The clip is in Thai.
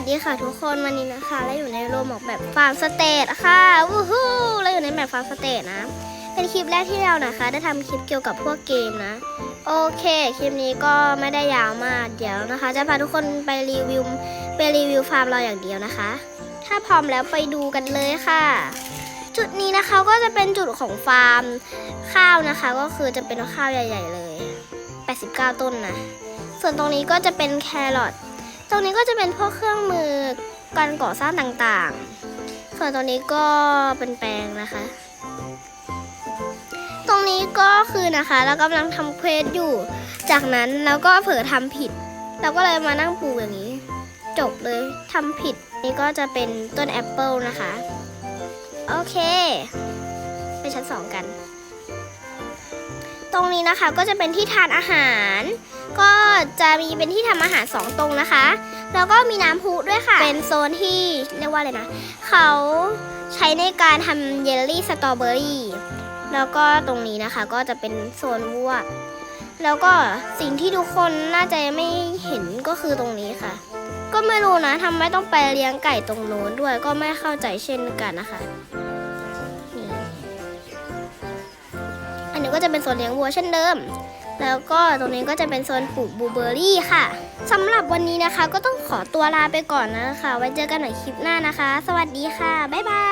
วัสดีค่ะทุกคนวันนี้นะคะเราอยู่ในโรมออกแบบฟาร์มสเตทค่ะวู้ฮู้เราอยู่ในแบบฟาร์มสเตทนะ เป็นคลิปแรกที่เรานะคะ ได้ทำคลิปเกี่ยวกับพวกเกมนะ โอเคคลิปนี้ก็ไม่ได้ยาวมากเดี๋ยวนะคะ จะพาทุกคนไปรีวิวไปรีวิวฟาร์มเราอย่างเดียวนะคะ ถ้าพร้อมแล้วไปดูกันเลยค่ะ จุดนี้นะคะก็จะเป็นจุดของฟาร์มข้าวนะคะ ก็คือจะเป็นข้าวใหญ่ ๆ เลย 89 ต้นนะส่วนตรงนี้ก็จะเป็นแครอท ตรงนี้ก็จะเป็นพวกเครื่องมือการก่อสร้างต่างๆ ส่วนตรงนี้ก็เป็นแปลงนะคะ ตรงนี้ก็คือนะคะเรากำลังทำเควสอยู่ จากนั้นเราก็เผลอทำผิด เราก็เลยมานั่งปลูกอย่างนี้ จบเลยทำผิดนี่ก็จะเป็นต้นแอปเปิลนะคะ โอเค ไปชั้นสองกัน รงนี้นะคะก็จะเป็นที่ทานอาหาร ก็จะมีเป็นที่ทำอาหารสองตรงนะคะ แล้วก็มีน้ำพุด้วยค่ะ เป็นโซนที่เรียกว่าอะไรนะ เขาใช้ในการทำเยลลี่สตรอเบอรี่ แล้วก็ตรงนี้นะคะก็จะเป็นโซนวัว แล้วก็สิ่งที่ทุกคนน่าจะไม่เห็นก็คือตรงนี้ค่ะ ก็ไม่รู้นะทำไมต้องไปเลี้ยงไก่ตรงโน้นด้วยก็ไม่เข้าใจเช่นกันนะคะ นนี้ก็จะเป็นโซนเลี้ยงวัวเช่นเดิม แล้วก็ตรงนี้ก็จะเป็นโซนปลูกบลูเบอร์รี่ค่ะสำหรับวันนี้นะคะ ก็ต้องขอตัวลาไปก่อนนะคะ ไว้เจอกันใหม่คลิปหน้านะคะ สวัสดีค่ะ บ๊ายบาย